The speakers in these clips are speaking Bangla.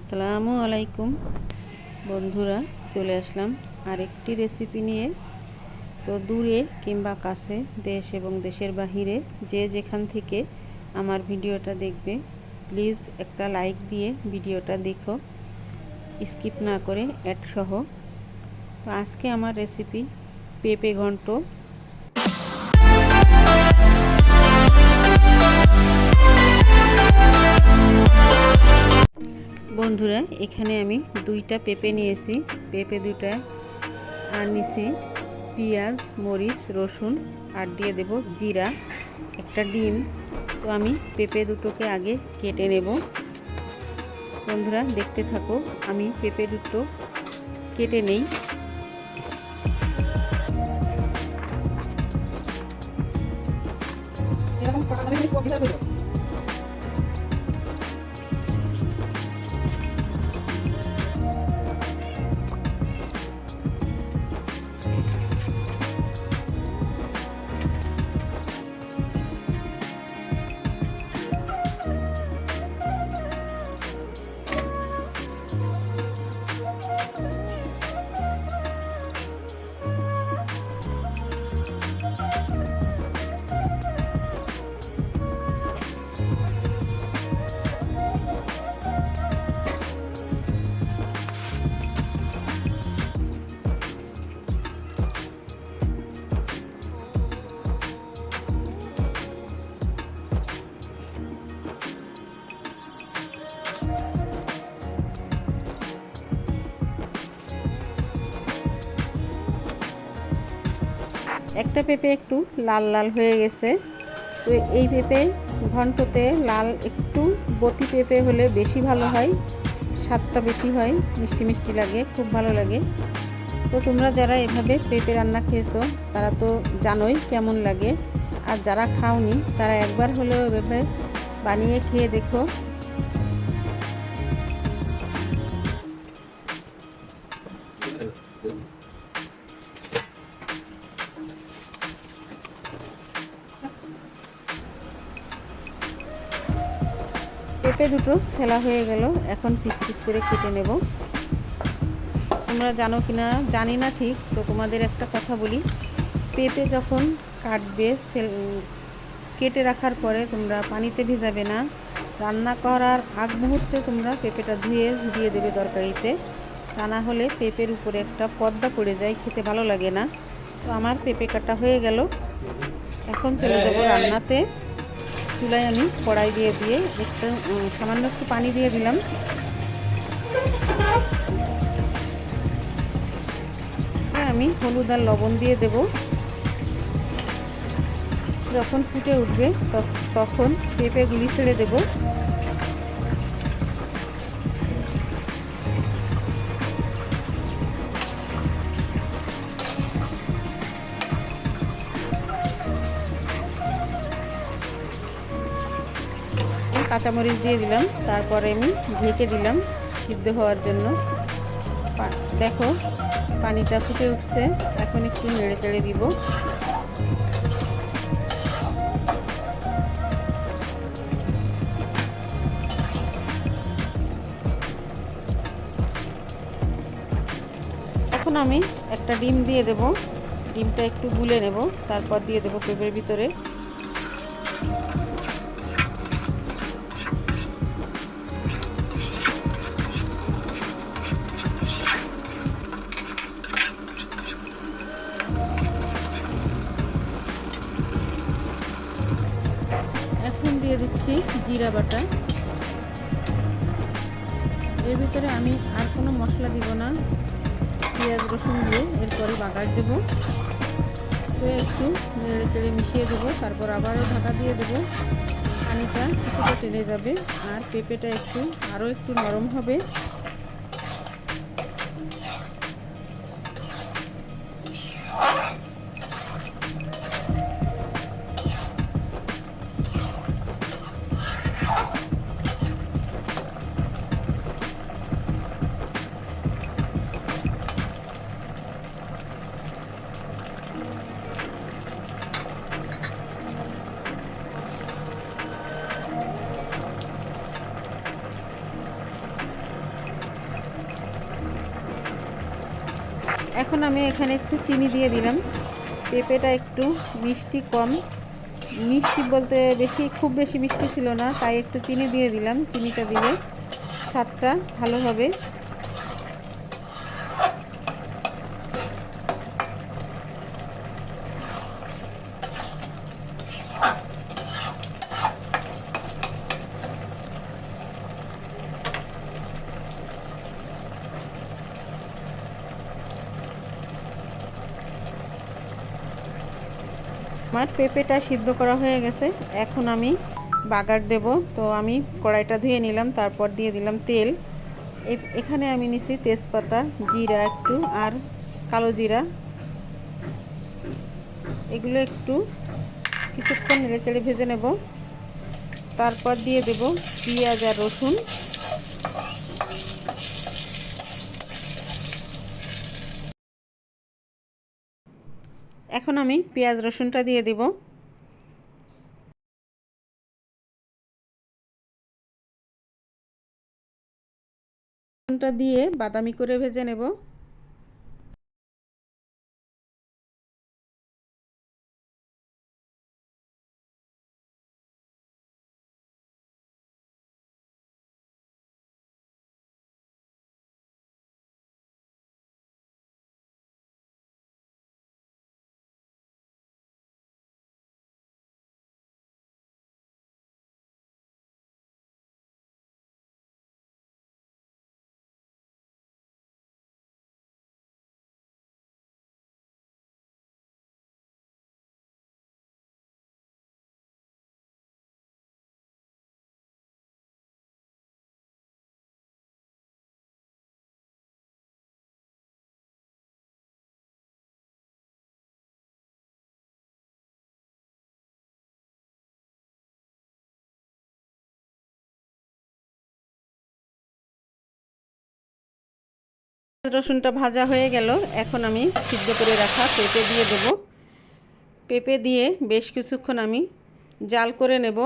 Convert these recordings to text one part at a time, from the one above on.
আসসালামু আলাইকুম, বন্ধুরা, চলে আসলাম আরেকটি রেসিপি নিয়ে। তো দূরে কিংবা কাছে দেশ এবং দেশের বাহিরে যে যেখান থেকে আমার ভিডিওটা দেখবে প্লিজ একটা লাইক দিয়ে ভিডিওটা দেখো। স্কিপ না করে সহ। তো আজকে আমার রেসিপি পেঁপে ঘন্ট। বন্ধুরা, এখানে আমি দুইটা পেঁপে নিয়েছি। পেঁপে দুটা আর নিছি পেঁয়াজ, মরিচ, রসুন, আর দিয়ে দেব জিরা, একটা ডিম। তো আমি পেঁপে দুটোকে আগে কেটে নেব। বন্ধুরা, দেখতে থাকো, আমি পেঁপে দুটো কেটে নেই। এরকম একটা পেঁপে একটু লাল লাল হয়ে গেছে। তো এই পেঁপে ঘন্টতে লাল একটু বতি পেঁপে হলে বেশি ভালো হয়, স্বাদটা বেশি হয়, মিষ্টি মিষ্টি লাগে, খুব ভালো লাগে। তো তোমরা যারা এভাবে পেঁপে রান্না খেয়েছো, তারা তো জানোই কেমন লাগে। আর যারা খাওনি, তারা একবার হলেও এভাবে বানিয়ে খেয়ে দেখো। পেঁপে দুটো সেলা হয়ে গেল। এখন পিস পিস করে কেটে নেব। তোমরা জানো কি না জানি না ঠিক তো তোমাদের একটা কথা বলি। পেঁপে যখন কাটবে কেটে রাখার পরে তোমরা পানিতে ভিজাবে না। রান্না করার আগ মুহূর্তে তোমরা পেঁপেটা ধুয়ে দিয়ে দেবে তরকারিতে। তা না হলে পেঁপের উপরে একটা পর্দা পড়ে যায় খেতে ভালো লাগে না। তো আমার পেঁপে কাটা হয়ে গেল। এখন চলে যাব রান্নাতে। চুলায় আমি কড়াই দিয়ে দিয়ে একটু সামান্য একটু পানি দিয়ে দিলাম। আমি হলুদ আর লবণ দিয়ে দেব। যখন ফুটে উঠবে তখন পেঁপেগুলি ছেড়ে দেব। কাঁচামরিচ দিয়ে দিলাম। তারপরে আমি ঢেকে দিলাম সিদ্ধ হওয়ার জন্য। দেখো, পানিটা ফুটে উঠছে। এখন একটু নেড়ে চেড়ে দিব। এখন আমি একটা ডিম দিয়ে দেব। ডিমটা একটু গুলে নেব। তারপর দিয়ে দেবো পেঁপের ভিতরে। দিচ্ছি জিরা বাটা। এর ভিতরে আমি আর কোনো মশলা দিব না। পেঁয়াজ, রসুন দিয়ে এরপরে বাগার দেবো। তো একটু নেড়ে চেড়ে মিশিয়ে দেবো, তারপর আবারও ঢাকা দিয়ে দেবো। পানিটা কিছুটা টেনে যাবে আর পেঁপেটা একটু আরও একটু নরম হবে। এখন আমি এখানে একটু চিনি দিয়ে দিলাম। পেঁপেটা একটু মিষ্টি কম। মিষ্টি বলতে বেশি, খুব বেশি মিষ্টি ছিল না, তাই একটু চিনি দিয়ে দিলাম। চিনিটা দিলে স্বাদটা ভালো হবে। আমার পেঁপেটা সিদ্ধ করা হয়ে গেছে। এখন আমি বাগার দেব। তো আমি কড়াইটা ধুয়ে নিলাম, তারপর দিয়ে দিলাম তেল। এখানে আমি নিছি তেজপাতা, জিরা একটু আর কালো জিরা। এগুলো একটু কিছুক্ষণ নেড়েচেড়ে ভেজে নেব। তারপর দিয়ে দেব পেঁয়াজ আর রসুন। এখন আমি পেঁয়াজ রসুনটা দিয়ে দিব। রসুনটা দিয়ে বাদামি করে ভেজে নেব। রসুনটা ভাজা হয়ে গেল। এখন আমি সিদ্ধ করে রাখা পেঁপে দিয়ে দেব। পেঁপে দিয়ে বেশ কিছুক্ষণ আমি জাল করে নেব।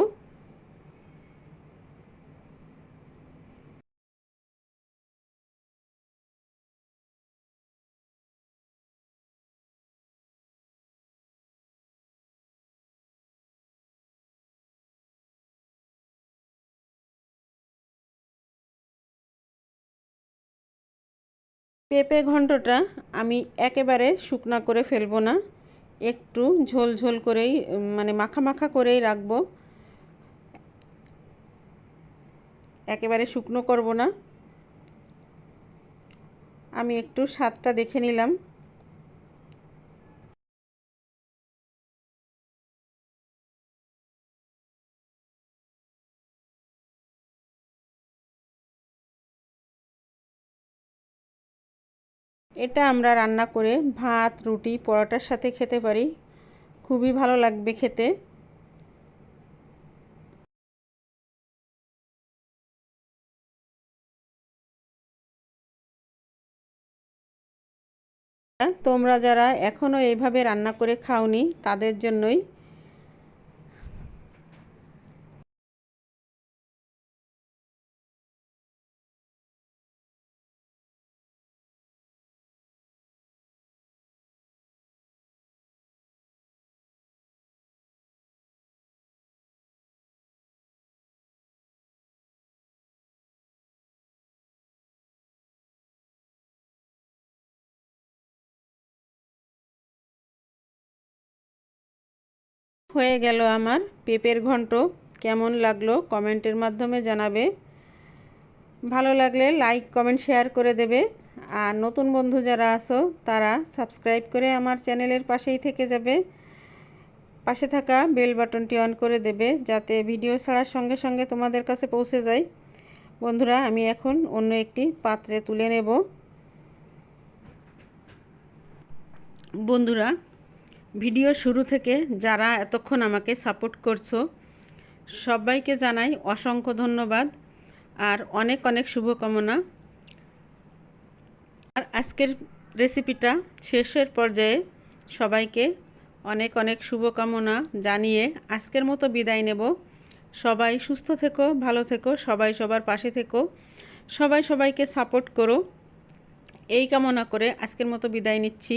পেঁপে ঘন্টটা আমি একেবারে শুকনা করে ফেলব না। একটু ঝোল ঝোল করেই মানে মাখা মাখা করেই রাখব। একেবারে শুকনো করব না। আমি একটু স্বাদটা দেখে নিলাম। এটা আমরা রান্না করে ভাত, রুটি, পরোটার সাথে খেতে পারি। খুবই ভালো লাগবে খেতে। তোমরা যারা এখনও এইভাবে রান্না করে খাওনি, তাদের জন্যই হয়ে গেল আমার পেঁপের ঘন্ট। কেমন লাগল কমেন্টের মাধ্যমে জানাবে। ভালো লাগলে লাইক, কমেন্ট, শেয়ার করে দেবে। আর নতুন বন্ধু যারা আছো, তারা সাবস্ক্রাইব করে আমার চ্যানেলের পাশেই থেকে যাবে। পাশে থাকা বেল বাটনটি অন করে দেবে যাতে ভিডিও ছাড়ার সঙ্গে সঙ্গে তোমাদের কাছে পৌঁছে যায়। বন্ধুরা, আমি এখন অন্য একটি পাত্রে তুলে নেব। বন্ধুরা ভিডিও শুরু থেকে যারা এতক্ষণ আমাকে সাপোর্ট করছ, সবাইকে জানাই অসংখ্য ধন্যবাদ আর অনেক অনেক শুভকামনা। আর আজকের রেসিপিটা শেষের পর্যায়ে সবাইকে অনেক অনেক শুভকামনা জানিয়ে আজকের মতো বিদায় নেব। সবাই সুস্থ থেকো, ভালো থেকো, সবাই সবার পাশে থেকো, সবাই সবাইকে সাপোর্ট করো। এই কামনা করে আজকের মতো বিদায় নিচ্ছি।